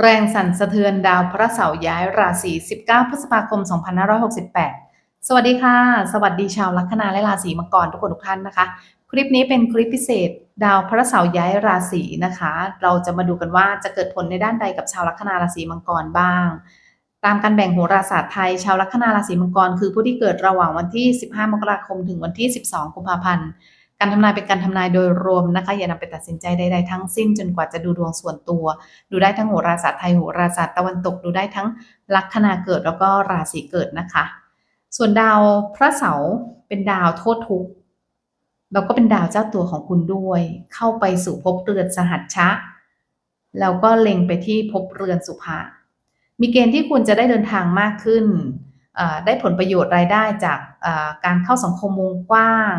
แรงสั่นสะเทือนดาวพระเสาร์ย้ายราศี 19 พฤษภาคม 2568 สวัสดีค่ะ สวัสดีชาวลัคนาและราศีมังกรทุกคนทุกท่านนะคะ คลิปนี้เป็นคลิปพิเศษ ดาวพระเสาร์ย้ายราศีนะคะ เราจะมาดูกันว่าจะเกิดผลในด้านใดกับชาวลัคนาราศีมังกรบ้าง ตามการแบ่งโหราศาสตร์ไทย ชาวลัคนาราศีมังกร คือผู้ที่เกิดระหว่างวันที่ 15 มกราคม ถึงวันที่ 12 กุมภาพันธ์ การทำนายเป็นการทำนายโดยรวมนะคะ อย่านำไปตัดสินใจใดๆทั้งสิ้นจนกว่าจะดูดวงส่วนตัว ดูได้ทั้งโหราศาสตร์ไทยโหราศาสตร์ตะวันตกดูได้ทั้งลัคนาเกิดแล้วก็ราศีเกิดนะคะ ส่วนดาวพระเสาร์เป็นดาวโทษทุกข์แล้วก็เป็นดาวเจ้าตัวของคุณด้วย เข้าไปสู่ภพเรือนสหัชชะแล้วก็เล็งไปที่ภพเรือนสุภามีเกณฑ์ที่คุณจะได้เดินทางมากขึ้น ได้ผลประโยชน์รายได้จากการเข้าสังคมวงกว้าง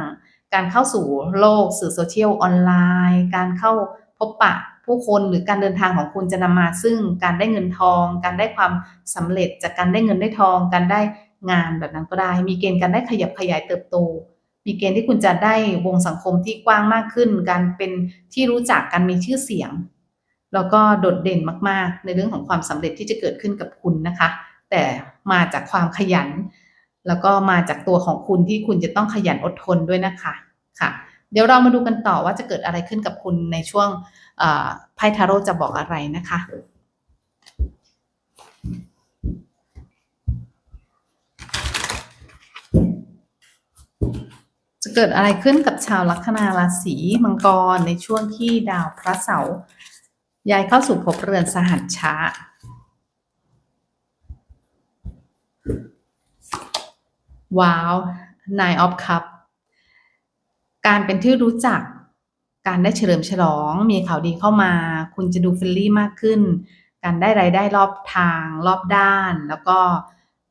การเข้าสู่โลกสื่อโซเชียลออนไลน์ การเข้าพบปะผู้คนหรือการเดินทางของคุณจะนำมาซึ่งการได้เงินทอง การได้ความสำเร็จจากการได้เงินได้ทอง การได้งานแบบนั้นก็ได้ มีเกณฑ์การได้ขยับขยายเติบโต มีเกณฑ์ที่คุณจะได้วงสังคมที่กว้างมากขึ้น การเป็นที่รู้จักการมีชื่อเสียง แล้วก็โดดเด่นมาก ๆ ในเรื่องของความสำเร็จที่จะเกิดขึ้นกับคุณนะคะ แต่มาจากความขยัน แล้วก็มาจากตัวของคุณที่คุณจะต้องขยันอดทนด้วยนะคะค่ะ เดี๋ยวเรามาดูกันต่อว่าจะเกิดอะไรขึ้นกับคุณในช่วงไพ่ทาโร่จะบอกอะไรนะคะจะเกิดอะไรขึ้นกับชาวลัคนาราศีมังกรในช่วงที่ดาวพระเสาร์ย้ายเข้าสู่ภพเรือนสหัชชะ ว้าว Nine of Cup การเป็นที่รู้จัก การได้เฉลิมฉลอง มีข่าวดีเข้ามา คุณจะดูเฟรนลี่มากขึ้น การได้รายได้รอบทาง รอบด้าน แล้วก็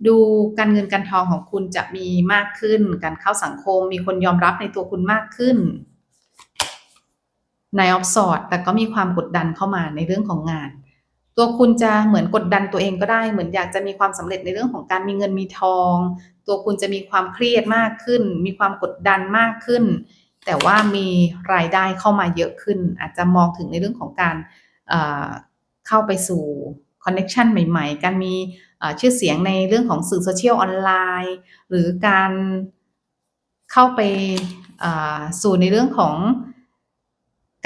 ดูการเงินการทองของคุณจะมีมากขึ้น การเข้าสังคม มีคนยอมรับในตัวคุณมากขึ้นในออฟสอดแต่ก็มีความกดดันเข้ามาในเรื่องของงาน ตัวคุณจะเหมือนกดดันตัวเองก็ได้ เหมือนอยากจะมีความสำเร็จในเรื่องของการมีเงินมีทอง ตัวคุณจะมีความเครียดมากขึ้น มีความกดดันมากขึ้น แต่ว่ามีรายได้เข้ามาเยอะขึ้น อาจจะมองถึงในเรื่องของการเข้าไปสู่คอนเน็ชันใหม่ ๆ การมีชื่อเสียงในเรื่องของสื่อโซเชียลออนไลน์ หรือการเข้าไปสู่ในเรื่องของ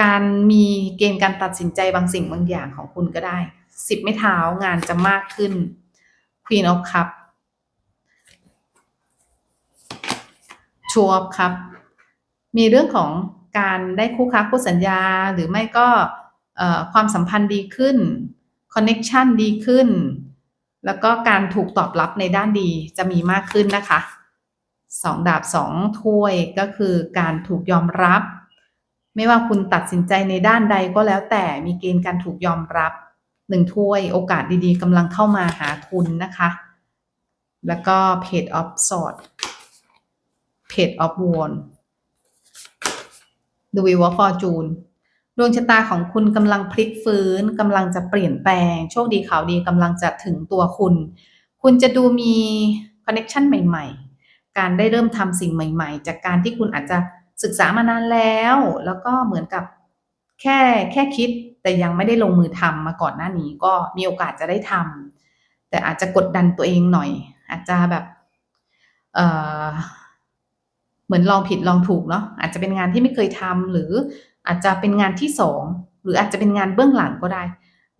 การมีเกณฑ์การตัดสินใจบางสิ่งบางอย่างของคุณก็ได้ สิบไม่เท้างานจะมากขึ้น Queen of Cup ชัวร์ครับ มีเรื่องของการได้คู่ค้าคู่สัญญาหรือไม่ก็ความสัมพันธ์ดีขึ้นคอนเน็ชันดีขึ้น แล้วก็การถูกตอบรับในด้านดีจะมีมากขึ้นนะคะสองดาบสองถ้วยก็คือการถูกยอมรับ ไม่ว่าคุณตัดสินใจในด้านใดก็แล้วแต่มีเกณฑ์การถูกยอมรับ หนึ่งถ้วยโอกาสดีๆกำลังเข้ามาหาคุณนะคะ แล้วก็ Page of Swords Page of Wands The Wheel of Fortune ดวงชะตาของคุณกำลังพลิกฟื้นกำลังจะเปลี่ยนแปลง โชคดีข่าวดีกำลังจะถึงตัวคุณ คุณจะดูมีคอนเน็ชันใหม่ ๆ การได้เริ่มทำสิ่งใหม่ ๆ จากการที่คุณอาจจะศึกษามานานแล้ว แล้วก็เหมือนกับแค่แค่คิด แต่ยังไม่ได้ลงมือทำมาก่อนหน้านี้ก็มีโอกาสจะได้ทำแต่อาจจะกดดันตัวเองหน่อย อาจจะแบบเอ่อเหมือนลองผิดลองถูกเนาะอาจจะเป็นงานที่ไม่เคยทำหรืออาจจะเป็นงานที่สองหรืออาจจะเป็นงานเบื้องหลังก็ได้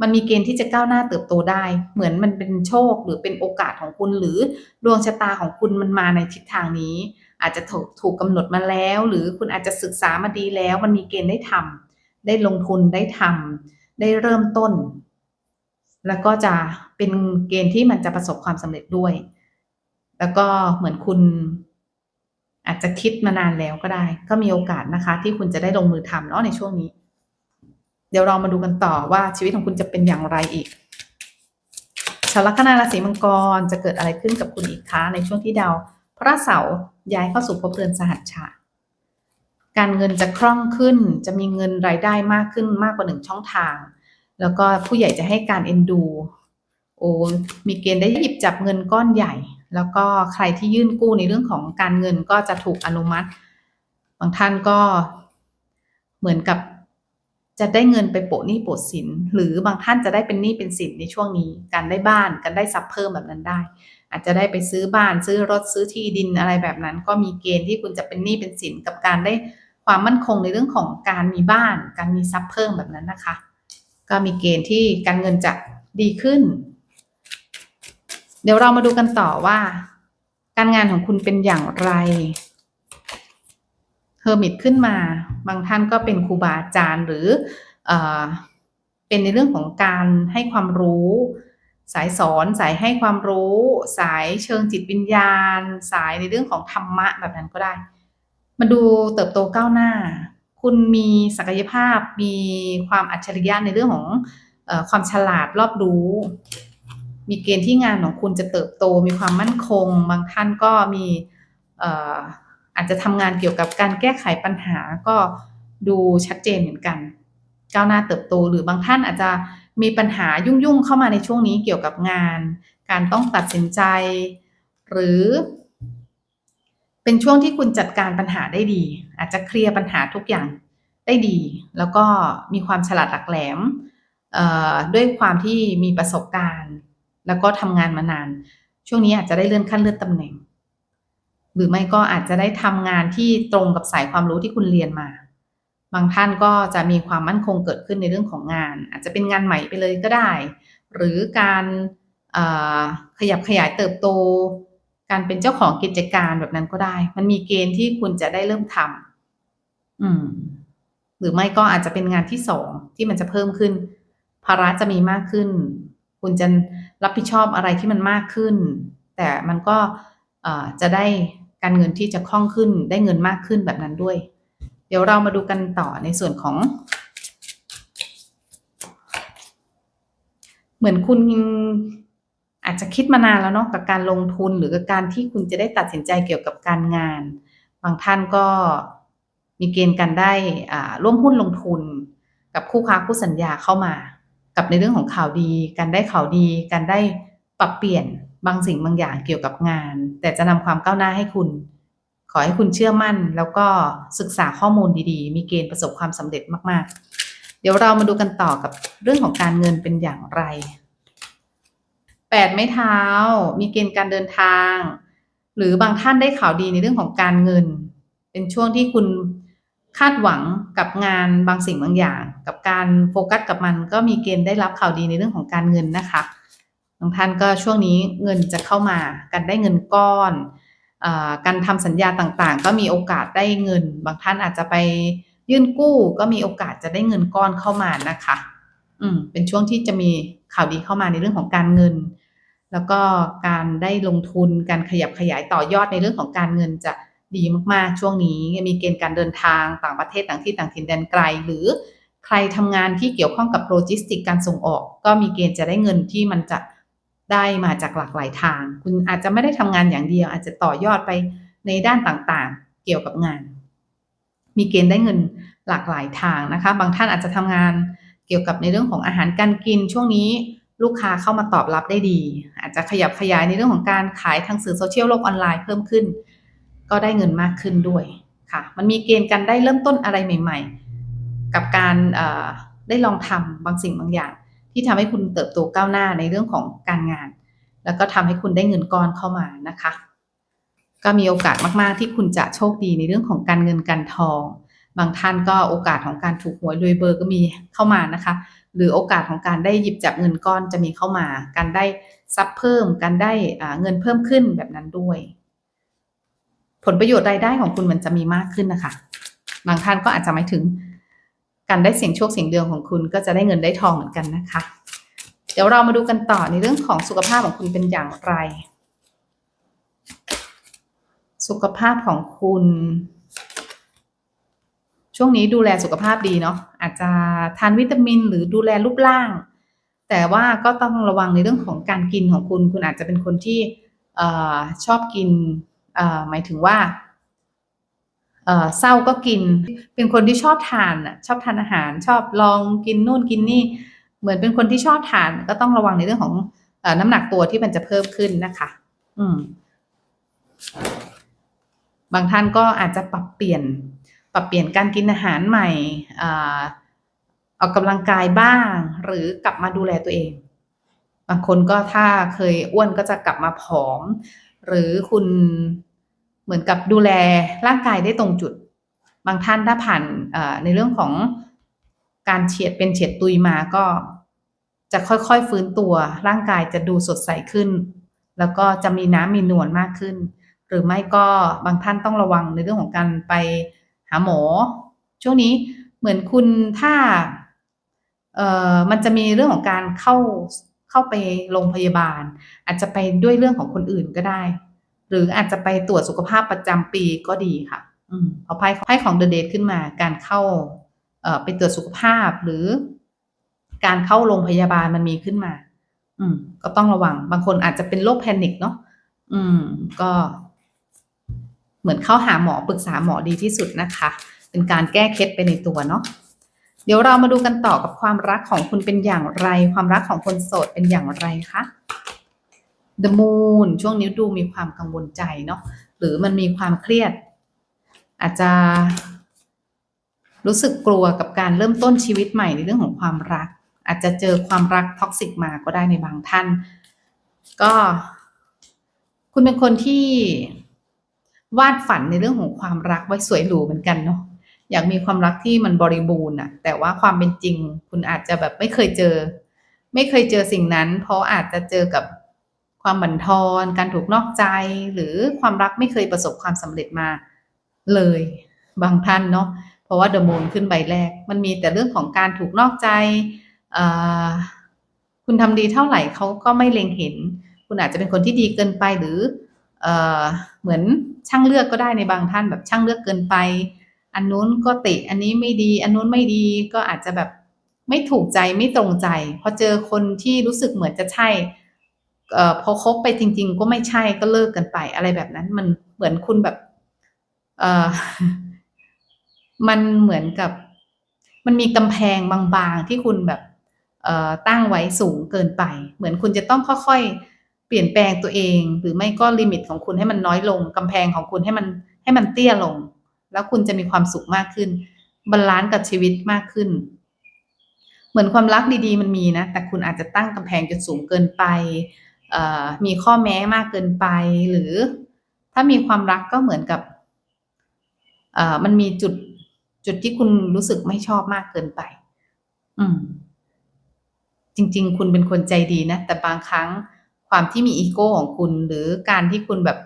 มันมีเกณฑ์ที่จะก้าวหน้าเติบโตได้ เหมือนมันเป็นโชคหรือเป็นโอกาสของคุณ หรือดวงชะตาของคุณมันมาในทิศทางนี้ อาจจะถูกถูกกำหนดมาแล้ว หรือคุณอาจจะศึกษามาดีแล้ว มันมีเกณฑ์ได้ทำ ได้ลงทุนได้ทำได้เริ่มต้น แล้วก็จะเป็นเกณฑ์ที่มันจะประสบความสำเร็จด้วย แล้วก็เหมือนคุณอาจจะคิดมานานแล้วก็ได้ ก็มีโอกาสนะคะ ที่คุณจะได้ลงมือทำเนาะในช่วงนี้ เดี๋ยวเรามาดูกันต่อว่าชีวิตของคุณจะเป็นอย่างไรอีกชาวลัคนาราศีมังกรจะเกิดอะไรขึ้นกับคุณอีกคะในช่วงที่ดาวพระเสาร์ย้ายเข้าสู่ภพเรือนสหัชชะ การเงินจะคล่องขึ้น จะมีเงินรายได้มากขึ้นมากกว่าหนึ่งช่องทาง แล้วก็ผู้ใหญ่จะให้การเอ็นดู โอ้มีเกณฑ์ได้หยิบจับเงินก้อนใหญ่ แล้วก็ใครที่ยื่นกู้ในเรื่องของการเงินก็จะถูกอนุมัติ บางท่านก็เหมือนกับจะได้เงินไปโปะหนี้โปะสิน หรือบางท่านจะได้เป็นหนี้เป็นสินในช่วงนี้ การได้บ้านการได้ทรัพย์เพิ่มแบบนั้นได้ อาจจะได้ไปซื้อบ้านซื้อรถซื้อที่ดินอะไรแบบนั้น ก็มีเกณฑ์ที่คุณจะเป็นหนี้เป็นสินกับการได้ ความมั่นคงในเรื่องของการมีบ้าน การมีทรัพย์เพิ่มแบบนั้นนะคะ ก็มีเกณฑ์ที่การเงินจะดีขึ้น เดี๋ยวเรามาดูกันต่อว่า การงานของคุณเป็นอย่างไรเฮอร์มิตขึ้นมา บางท่านก็เป็นครูบาอาจารย์หรือเออเป็นในเรื่องของการให้ความรู้ สายสอนสายให้ความรู้ สายเชิงจิตวิญญาณ สายในเรื่องของธรรมะแบบนั้นก็ได้ มาดูเติบโตก้าวหน้า คุณมีศักยภาพ มีความอัจฉริยะในเรื่องของอความฉลาดรอบรู้ มีเกณฑ์ที่งานของคุณจะเติบโต มีความมั่นคง บางท่านก็มีอ่ออาจจะทำงานเกี่ยวกับการแก้ไขปัญหาก็ดูชัดเจนเหมือนกันก้าวหน้าเติบโต หรือบางท่านอาจจะมีปัญหายุ่งๆเข้ามาในช่วงนี้เกี่ยวกับงาน การต้องตัดสินใจ หรือ เป็นช่วงที่คุณจัดการปัญหาได้ดี อาจจะเคลียร์ปัญหาทุกอย่างได้ดี แล้วก็มีความฉลาดหลักแหลมด้วยความที่มีประสบการณ์ แล้วก็ทำงานมานาน ช่วงนี้อาจจะได้เลื่อนขั้นเลื่อนตำแหน่ง หรือไม่ก็อาจจะได้ทำงานที่ตรงกับสายความรู้ที่คุณเรียนมา บางท่านก็จะมีความมั่นคงเกิดขึ้นในเรื่องของงาน อาจจะเป็นงานใหม่ไปเลยก็ได้ หรือการขยับขยายเติบโต การเป็นเจ้าของกิจการแบบนั้นก็ได้ มันมีเกณฑ์ที่คุณจะได้เริ่มทำอืม หรือไม่ก็อาจจะเป็นงานที่สองที่มันจะเพิ่มขึ้น ภาระจะมีมากขึ้น คุณจะรับผิดชอบอะไรที่มันมากขึ้น แต่มันก็จะได้การเงินที่จะคล่องขึ้น ได้เงินมากขึ้นแบบนั้นด้วย เดี๋ยวเรามาดูกันต่อในส่วนของ เหมือนคุณ อาจจะคิดมานานแล้วเนาะกับการลงทุนหรือกับการที่คุณจะได้ตัดสินใจเกี่ยวกับการงาน บางท่านก็มีเกณฑ์การได้ร่วมหุ้นลงทุน กับคู่ค้าคู่สัญญาเข้ามา กับในเรื่องของข่าวดี การได้ข่าวดี การได้ปรับเปลี่ยนบางสิ่งบางอย่างเกี่ยวกับงาน แต่จะนำความก้าวหน้าให้คุณ ขอให้คุณเชื่อมั่น แล้วก็ศึกษาข้อมูลดีๆ มีเกณฑ์ประสบความสำเร็จมากๆ เดี๋ยวเรามาดูกันต่อกับเรื่องของการเงินเป็นอย่างไร แปดไม้เท้า มีเกณฑ์การเดินทาง หรือบางท่านได้ข่าวดีในเรื่องของการเงิน เป็นช่วงที่คุณคาดหวังกับงานบางสิ่งบางอย่าง กับการโฟกัสกับมันก็มีเกณฑ์ได้รับข่าวดีในเรื่องของการเงินนะคะบางท่านก็ช่วงนี้เงินจะเข้ามาการได้เงินก้อนอการทำสัญญาต่างๆ ก็มีโอกาสได้เงิน บางท่านอาจจะไปยื่นกู้ก็มีโอกาสจะได้เงินก้อนเข้ามานะคะ อืมเป็นช่วงที่จะมีข่าวดีเข้ามาในเรื่องของการเงิน แล้วก็การได้ลงทุนการขยับขยายต่อยอดในเรื่องของการเงินจะดีมากๆ ช่วงนี้มีเกณฑ์การเดินทางต่างประเทศต่างที่ต่างถิ่นแดนไกล หรือใครทำงานที่เกี่ยวข้องกับโลจิสติกการส่งออก ก็มีเกณฑ์จะได้เงินที่มันจะได้มาจากหลากหลายทาง คุณอาจจะไม่ได้ทำงานอย่างเดียว อาจจะต่อยอดไปในด้านต่างๆ เกี่ยวกับงาน มีเกณฑ์ได้เงินหลากหลายทางนะคะ บางท่านอาจจะทำงานเกี่ยวกับในเรื่องของอาหารการกินช่วงนี้ ลูกค้าเข้ามาตอบรับได้ดี อาจจะขยับขยายในเรื่องของการขายทางสื่อโซเชียลโลกออนไลน์เพิ่มขึ้น ก็ได้เงินมากขึ้นด้วยค่ะ มันมีเกณฑ์การได้เริ่มต้นอะไรใหม่ ๆ กับการได้ลองทำบางสิ่งบางอย่าง ที่ทำให้คุณเติบโตก้าวหน้าในเรื่องของการงาน แล้วก็ทำให้คุณได้เงินก้อนเข้ามานะคะ ก็มีโอกาสมากๆ ที่คุณจะโชคดีในเรื่องของการเงินการทอง บางท่านก็โอกาสของการถูกหวยรวยเบอร์ก็มีเข้ามานะคะ หรือโอกาสของการได้หยิบจับเงินก้อนจะมีเข้ามา การได้ซับเพิ่ม การได้เงินเพิ่มขึ้นแบบนั้นด้วย ผลประโยชน์รายได้ของคุณมันจะมีมากขึ้นนะคะ บางท่านก็อาจจะหมายถึง การได้เสียงโชคเสียงเดือนของคุณก็จะได้เงินได้ทองเหมือนกันนะคะ เดี๋ยวเรามาดูกันต่อในเรื่องของสุขภาพของคุณเป็นอย่างไร สุขภาพของคุณ ช่วงนี้ดูแลสุขภาพดีเนาะอาจจะทานวิตามินหรือดูแลรูปร่าง แต่ว่าก็ต้องระวังในเรื่องของการกินของคุณ คุณอาจจะเป็นคนที่ชอบกินหมายถึงว่าเศร้าก็กิน เป็นคนที่ชอบทานอะชอบทานอาหาร ชอบลองกินนู่นกินนี่ เหมือนเป็นคนที่ชอบทาน ก็ต้องระวังในเรื่องของอน้ำหนักตัวที่มันจะเพิ่มขึ้นนะคะ อืม บางท่านก็อาจจะปรับเปลี่ยน ปรับเปลี่ยนการกินอาหารใหม่ออกกำลังกายบ้าง หรือกลับมาดูแลตัวเอง บางคนก็ถ้าเคยอ้วนก็จะกลับมาผอม หรือคุณเหมือนกับดูแลร่างกายได้ตรงจุด บางท่านถ้าผ่านในเรื่องของการเฉียดเป็นเฉียดตุยมาก็จะค่อยๆฟื้นตัวร่างกายจะดูสดใสขึ้น แล้วก็จะมีน้ำมีนวลมากขึ้น หรือไม่ก็บางท่านต้องระวังในเรื่องของการไป หาหมอ ช่วงนี้เหมือนคุณถ้าเอ่อมันจะมีเรื่องของการเข้าเข้าไปโรงพยาบาล อาจจะไปด้วยเรื่องของคนอื่นก็ได้ หรืออาจจะไปตรวจสุขภาพประจำปีก็ดีค่ะ อืมพอไพ่ไพ่ของเดอะเดทขึ้นมาการเข้าเอ่อไปตรวจสุขภาพหรือ การเข้าโรงพยาบาลมันมีขึ้นมา อืม ก็ต้องระวังบางคนอาจจะเป็นโรคแพนิคเนาะอืม ก็ เหมือนเข้าหาหมอปรึกษาหมอดีที่สุดนะคะ เป็นการแก้เคล็ดไปในตัวเนาะเดี๋ยวเรามาดูกันต่อกับความรักของคุณเป็นอย่างไร ความรักของคนโสดเป็นอย่างไรคะ The Moon ช่วงนี้ดูมีความกังวลใจเนาะหรือมันมีความเครียด อาจจะ รู้สึกกลัวกับการเริ่มต้นชีวิตใหม่ในเรื่องของความรัก อาจจะเจอความรักท็อกซิกมาก็ได้ในบางท่าน ก็ คุณเป็นคนที่ วาดฝันในเรื่องของความรักไว้สวยหรูเหมือนกันเนาะอยากมีความรักที่มันบริบูรณ์อะแต่ว่าความเป็นจริง คุณอาจจะแบบไม่เคยเจอ ไม่เคยเจอสิ่งนั้น เพราะอาจจะเจอกับความบั่นทอน การถูกนอกใจ หรือความรักไม่เคยประสบความสำเร็จมาเลยบางท่านเนาะเพราะว่าเดอะมูนขึ้นใบแรก มันมีแต่เรื่องของการถูกนอกใจ คุณทำดีเท่าไหร่เขาก็ไม่เล็งเห็น คุณอาจจะเป็นคนที่ดีเกินไปหรือเอเหมือน ช่างเลือกก็ได้ในบางท่านแบบช่างเลือกเกินไป อันนู้นก็ติอันนี้ไม่ดี อันนู้นไม่ดีก็อาจจะแบบไม่ถูกใจไม่ตรงใจ พอเจอคนที่รู้สึกเหมือนจะใช่เอ่อพอคบไปจริง ๆ ก็ไม่ใช่ก็เลิกกันไป อะไรแบบนั้น มันเหมือนคุณแบบ เอ่อมันเหมือนกับ มันมีกำแพงบางๆที่คุณแบบ เอ่อตั้งไว้สูงเกินไป เหมือนคุณจะต้องค่อยๆ เปลี่ยนแปลงตัวเอง หรือไม่ก็ลิมิตของคุณให้มันน้อยลงกำแพงของคุณให้มันให้มันเตี้ยลง แล้วคุณจะมีความสุขมากขึ้นบาลันซ์กับชีวิตมากขึ้น เหมือนความรักดีๆ มันมีนะ แต่คุณอาจจะตั้งกำแพงจนสูงเกินไปมีข้อแม้มากเกินไป หรือถ้ามีความรักก็เหมือนกับมันมีจุดจุดที่คุณรู้สึกไม่ชอบมากเกินไป อืม จริง ๆ คุณเป็นคนใจดีนะ แต่บางครั้ง ความที่มีอีโก้ของคุณ หรือการที่คุณแบบ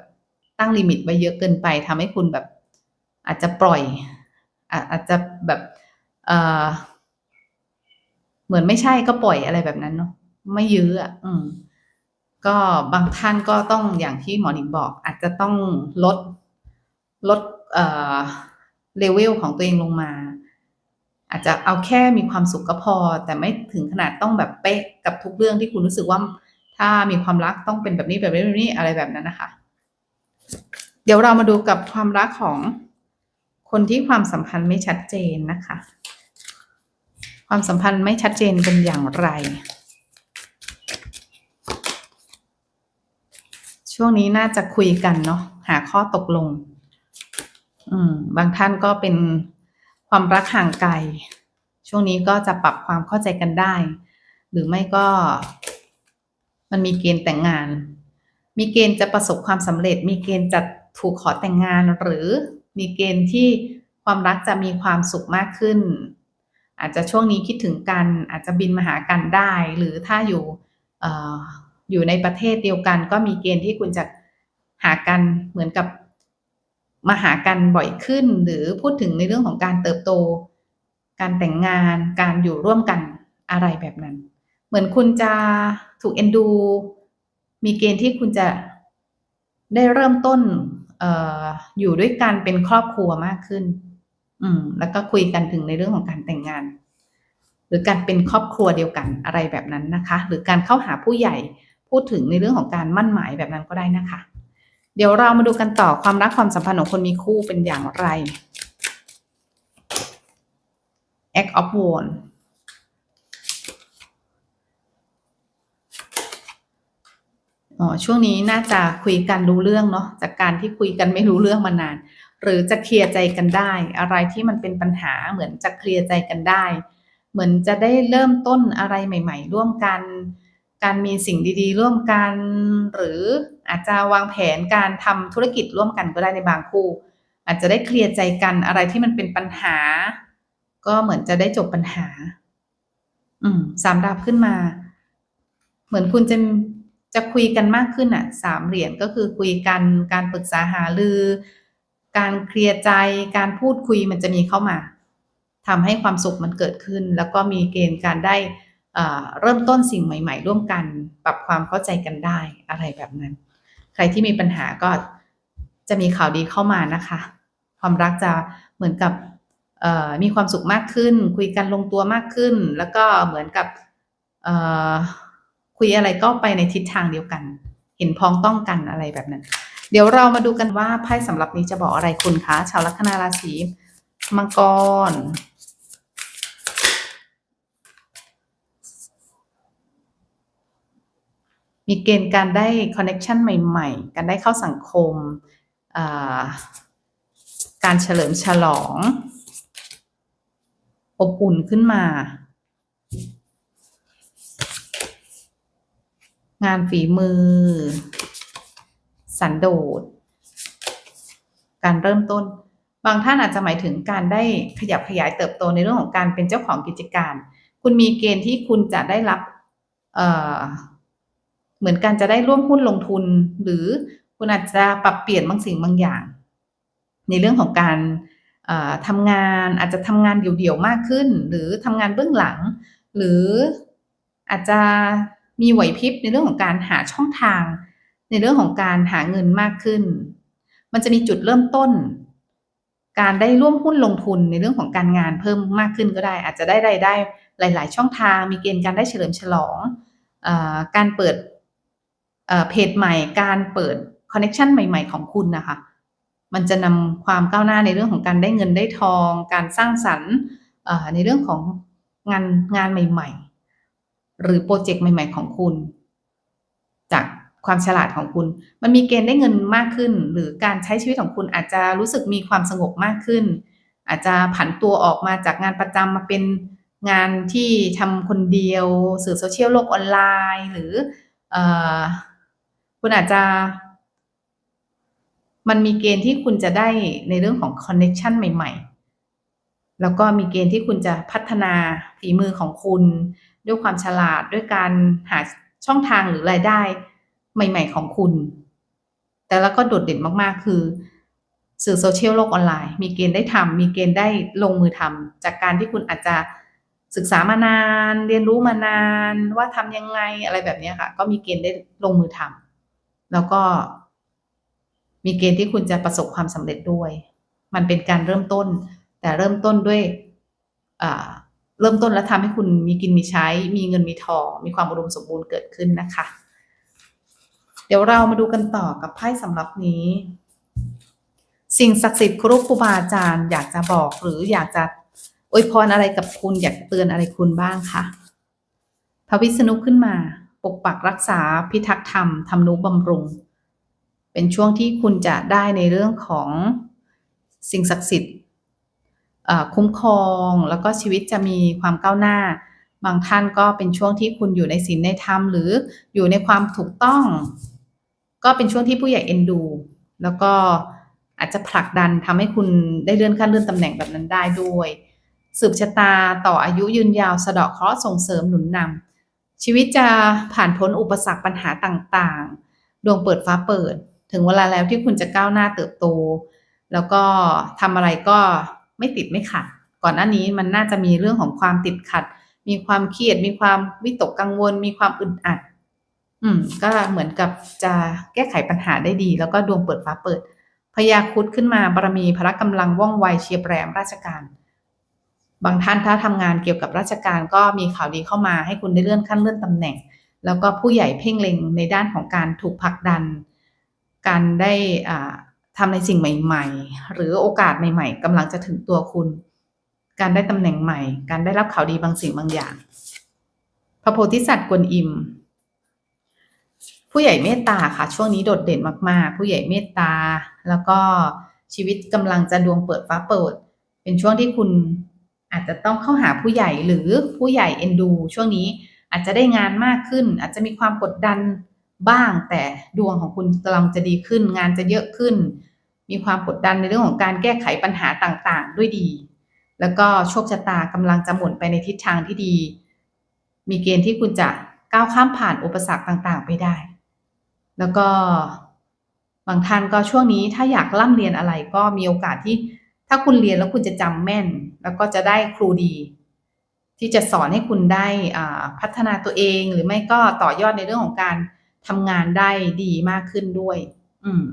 ตั้งลิมิตไว้เยอะเกินไปทำให้คุณแบบอาจจะปล่อยอาอาจจะแบบเออเหมือนไม่ใช่ก็ปล่อยอะไรแบบนั้นเนาะไม่ยื้ออะอืม ก็บางท่านก็ต้องอย่างที่หมอหนิงบอก อาจจะต้องลดลดเอ่อ level ของตัวเองลงมา อาจจะเอาแค่มีความสุขก็พอ แต่ไม่ถึงขนาดต้องแบบเป๊ะกับทุกเรื่องที่คุณรู้สึกว่า ถ้ามีความรักต้องเป็นแบบนี้แบบนี้แบบนี้อะไรแบบนั้นนะคะ เดี๋ยวเรามาดูกับความรักของคนที่ความสัมพันธ์ไม่ชัดเจนนะคะ ความสัมพันธ์ไม่ชัดเจนเป็นอย่างไร ช่วงนี้น่าจะคุยกันเนาะหาข้อตกลง อืม บางท่านก็เป็นความรักห่างไกล ช่วงนี้ก็จะปรับความเข้าใจกันได้ หรือไม่ก็ มันมีเกณฑ์แต่งงาน มีเกณฑ์จะประสบความสำเร็จ มีเกณฑ์จะถูกขอแต่งงาน หรือมีเกณฑ์ที่ความรักจะมีความสุขมากขึ้น อาจจะช่วงนี้คิดถึงกัน อาจจะบินมาหากันได้ หรือถ้าอยู่เอ่ออยู่ในประเทศเดียวกัน ก็มีเกณฑ์ที่คุณจะหากันเหมือนกับมาหากันบ่อยขึ้น หรือพูดถึงในเรื่องของการเติบโต การแต่งงาน การอยู่ร่วมกันอะไรแบบนั้น เหมือนคุณจะถูกเอ็นดู มีเกณฑ์ที่คุณจะได้เริ่มต้นอออยู่ด้วยกันเป็นครอบครัวมากขึ้น อืม แล้วก็คุยกันถึงในเรื่องของการแต่งงาน หรือการเป็นครอบครัวเดียวกันอะไรแบบนั้นนะคะ หรือการเข้าหาผู้ใหญ่พูดถึงในเรื่องของการมั่นหมายแบบนั้นก็ได้นะคะ เดี๋ยวเรามาดูกันต่อความรักความสัมพันธ์ของคนมีคู่เป็นอย่างไร Act of Wands อ๋อช่วงนี้น่าจะคุยกันรู้เรื่องเนาะจากการที่คุยกันไม่รู้เรื่องมานาน หรือจะเคลียร์ใจกันได้ อะไรที่มันเป็นปัญหาเหมือนจะเคลียร์ใจกันได้ เหมือนจะได้เริ่มต้นอะไรใหม่ ๆ ร่วมกัน การมีสิ่งดีๆ ร่วมกัน หรืออาจจะวางแผนการทำธุรกิจร่วมกันก็ได้ในบางคู่ อาจจะได้เคลียร์ใจกันอะไรที่มันเป็นปัญหา ก็เหมือนจะได้จบปัญหา อืมสามดาบขึ้นมา เหมือนคุณจะ จะคุยกันมากขึ้นอะสามเหรียญก็คือคุยกันการปรึกษาหารือ การเคลียร์ใจการพูดคุยมันจะมีเข้ามาทำให้ความสุขมันเกิดขึ้น แล้วก็มีเกณฑ์การได้เริ่มต้นสิ่งใหม่ๆ ร่วมกัน ปรับความเข้าใจกันได้อะไรแบบนั้น ใครที่มีปัญหาก็จะมีข่าวดีเข้ามานะคะ ความรักจะเหมือนกับมีความสุขมากขึ้น คุยกันลงตัวมากขึ้น แล้วก็เหมือนกับ คุยอะไรก็ไปในทิศทางเดียวกัน เห็นพ้องต้องกันอะไรแบบนั้น เดี๋ยวเรามาดูกันว่าไพ่สำหรับนี้จะบอกอะไรคุณคะชาวลัคนาราศีมังกรมีเกณฑ์การได้คอนเน็ชันใหม่ๆ การได้เข้าสังคม การเฉลิมฉลอง อบอุ่นขึ้นมา งานฝีมือ สันโดษ การเริ่มต้น บางท่านอาจจะหมายถึงการได้ขยับขยายเติบโตในเรื่องของการเป็นเจ้าของกิจการ คุณมีเกณฑ์ที่คุณจะได้รับเเหมือนกันจะได้ร่วมหุ้นลงทุน หรือคุณอาจจะปรับเปลี่ยนบางสิ่งบางอย่าง ในเรื่องของการเอ่อทำงานอาจจะทำงานเดี่ยวๆมากขึ้น หรือทำงานเบื้องหลัง หรืออาจจะ มีไหวพริบในเรื่องของการหาช่องทาง ในเรื่องของการหาเงินมากขึ้น มันจะมีจุดเริ่มต้น การได้ร่วมหุ้นลงทุนในเรื่องของการงานเพิ่มมากขึ้นก็ได้ อาจจะได้รายได้หลาย ๆ ช่องทาง มีเกณฑ์การได้เฉลิมฉลองอการเปิดเเพจใหม่ การเปิดคอนเน็ชันใหม่ ๆ ของคุณนะคะ มันจะนำความก้าวหน้าในเรื่องของการได้เงินได้ทอง การสร้างสรรค์ในเรื่องของงานงานใหม่ ๆ หรือโปรเจกต์ใหม่ ๆ ของคุณ จากความฉลาดของคุณ มันมีเกณฑ์ได้เงินมากขึ้น หรือการใช้ชีวิตของคุณอาจจะรู้สึกมีความสงบมากขึ้น อาจจะผันตัวออกมาจากงานประจำมาเป็นงานที่ทำคนเดียว สื่อโซเชียลโลกออนไลน์ หรือเออคุณอาจจะ มันมีเกณฑ์ที่คุณจะได้ในเรื่องของคอนเน็ชันใหม่ ๆ แล้วก็มีเกณฑ์ที่คุณจะพัฒนาฝีมือของคุณ ด้วยความฉลาดด้วยการหาช่องทางหรือรายได้ ใหม่ ๆ ของคุณ แต่แล้วก็โดดเด่นมากๆ คือ สื่อโซเชียลโลกออนไลน์ มีเกณฑ์ได้ทำมีเกณฑ์ได้ลงมือทำจากการที่คุณอาจจะศึกษามานาน เรียนรู้มานานว่าทำยังไงอะไรแบบนี้ค่ะ ก็มีเกณฑ์ได้ลงมือทำแล้วก็ มีเกณฑ์ที่คุณจะประสบความสำเร็จด้วย มันเป็นการเริ่มต้น แต่เริ่มต้นด้วยอ่า เริ่มต้นแล้วทำให้คุณมีกินมีใช้ มีเงินมีทอง มีความอุดมสมบูรณ์เกิดขึ้นนะคะ เดี๋ยวเรามาดูกันต่อกับไพ่สำหรับนี้ สิ่งศักดิ์สิทธิ์ครูครูบาอาจารย์อยากจะบอกหรืออยากจะอวยพรอะไรกับคุณ อยากเตือนอะไรคุณบ้างคะพระวิษณุขึ้นมา ปกปักรักษาพิทักษ์ธรรมทำนุบำรุง เป็นช่วงที่คุณจะได้ในเรื่องของสิ่งศักดิ์สิทธิ์ คุ้มครอง แล้วก็ชีวิตจะมีความก้าวหน้า บางท่านก็เป็นช่วงที่คุณอยู่ในศีลในธรรม หรืออยู่ในความถูกต้อง ก็เป็นช่วงที่ผู้ใหญ่เอ็นดู แล้วก็อาจจะผลักดันทำให้คุณได้เลื่อนขั้นเลื่อนตำแหน่งแบบนั้นได้ด้วย สืบชะตาต่ออายุยืนยาวสะเดาะเคราะห์ส่งเสริมหนุนนำชีวิตจะผ่านพ้นอุปสรรคปัญหาต่างๆ ดวงเปิดฟ้าเปิด ถึงเวลาแล้วที่คุณจะก้าวหน้าเติบโต แล้วก็ทำอะไรก็ ไม่ติดไม่ขัด ก่อนหน้านี้มันน่าจะมีเรื่องของความติดขัด มีความเครียด มีความวิตกกังวล มีความอึดอัด อืม ก็เหมือนกับจะแก้ไขปัญหาได้ดี แล้วก็ดวงเปิดฟ้าเปิดพญาคุดขึ้นมาบารมีพละกำลังว่องไวเชียบแรมราชการ บางท่านถ้าทำงานเกี่ยวกับราชการก็มีข่าวดีเข้ามาให้คุณได้เลื่อนขั้นเลื่อนตำแหน่ง แล้วก็ผู้ใหญ่เพ่งเล็งในด้านของการถูกผลักดัน การได้อ่า ทำในสิ่งใหม่ ๆ หรือโอกาสใหม่ ๆกำลังจะถึงตัวคุณ การได้ตำแหน่งใหม่ การได้รับข่าวดีบางสิ่งบางอย่าง พระโพธิสัตว์กวนอิม ผู้ใหญ่เมตตาค่ะ ช่วงนี้โดดเด่นมากๆ ผู้ใหญ่เมตตา แล้วก็ชีวิตกำลังจะดวงเปิดฟ้าเปิด เป็นช่วงที่คุณอาจจะต้องเข้าหาผู้ใหญ่หรือผู้ใหญ่เอ็นดู ช่วงนี้อาจจะได้งานมากขึ้น อาจจะมีความกดดัน บ้าง แต่ดวงของคุณกำลังจะดีขึ้น งานจะเยอะขึ้น มีความกดดันในเรื่องของการแก้ไขปัญหาต่างๆ ด้วยดี แล้วก็โชคชะตากำลังจะหมุนไปในทิศทางที่ดี มีเกณฑ์ที่คุณจะก้าวข้ามผ่านอุปสรรคต่างๆ ไปได้ แล้วก็บางท่านก็ช่วงนี้ถ้าอยากร่ำเรียนอะไรก็มีโอกาสที่ถ้าคุณเรียนแล้วคุณจะจำแม่น แล้วก็จะได้ครูดี ที่จะสอนให้คุณได้พัฒนาตัวเองหรือไม่ก็ต่อยอดในเรื่องของการ ทำงานได้ดีมากขึ้นด้วย อืม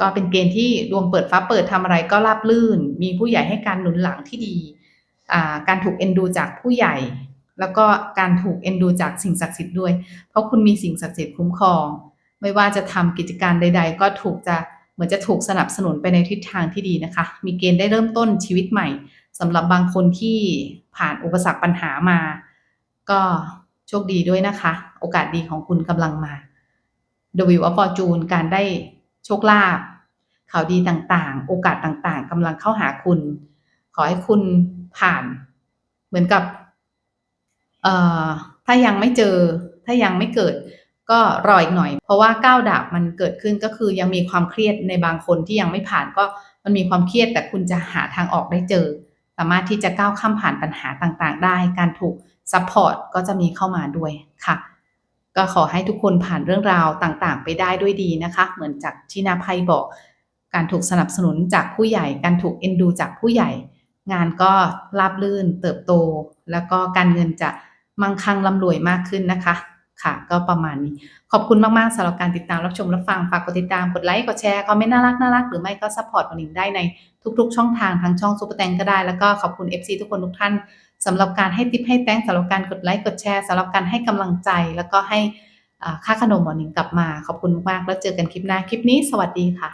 ก็เป็นเกณฑ์ที่ดวงเปิดฟ้าเปิดทำอะไรก็ราบลื่น มีผู้ใหญ่ให้การหนุนหลังที่ดี อ่า การถูกเอ็นดูจากผู้ใหญ่ แล้วก็การถูกเอ็นดูจากสิ่งศักดิ์สิทธิ์ด้วย เพราะคุณมีสิ่งศักดิ์สิทธิ์คุ้มครอง ไม่ว่าจะทำกิจการใด ๆ ก็ถูกจะเหมือนจะถูกสนับสนุนไปในทิศทางที่ดีนะคะ มีเกณฑ์ได้เริ่มต้นชีวิตใหม่สำหรับบางคนที่ผ่านอุปสรรคปัญหามา ก็โชคดีด้วยนะคะ โอกาสดีของคุณกำลังมา The Wheel of Fortune การได้โชคลาภข่าวดีต่างๆ โอกาสต่างๆกำลังเข้าหาคุณ ขอให้คุณผ่าน เหมือนกับเอ่อถ้ายังไม่เจอ ถ้ายังไม่เกิด ก็รออีกหน่อย เพราะว่าก้าวดาบมันเกิดขึ้นก็คือยังมีความเครียดในบางคนที่ยังไม่ผ่านก็มันมีความเครียดแต่คุณจะหาทางออกได้เจอ สามารถที่จะก้าวข้ามผ่านปัญหาต่างๆ ได้ การถูกซัพพอร์ตก็จะมีเข้ามาด้วยค่ะ ก็ขอให้ทุกคนผ่านเรื่องราวต่างๆ ไปได้ด้วยดีนะคะ เหมือนจากที่นาภัยบอก การถูกสนับสนุนจากผู้ใหญ่ การถูกเอ็นดูจากผู้ใหญ่ งานก็ราบรื่นเติบโต แล้วก็การเงินจะมั่งคั่งร่ำรวยมากขึ้นนะคะ ค่ะ ก็ประมาณนี้ ขอบคุณมาก ๆสำหรับการติดตามรับชมรับฟังฝากกดติดตามกดไลค์กดแชร์คอมเมนต์น่ารักน่ารักหรือไม่ก็ซัพพอร์ตวันนี้ได้ในทุก ๆ ช่องทางทั้งช่องซูเปอร์แตงก็ได้แล้วก็ขอบคุณ FC ทุกคนทุกท่าน สำหรับการให้ติปให้แตงสำหรับการกดไลค์กดแชร์สำหรับการให้กำลังใจ แล้วก็ให้ค่าขนมหมอนิงกลับมาขอบคุณมากๆแล้วเจอกันคลิปหน้าคลิปนี้ สวัสดีค่ะ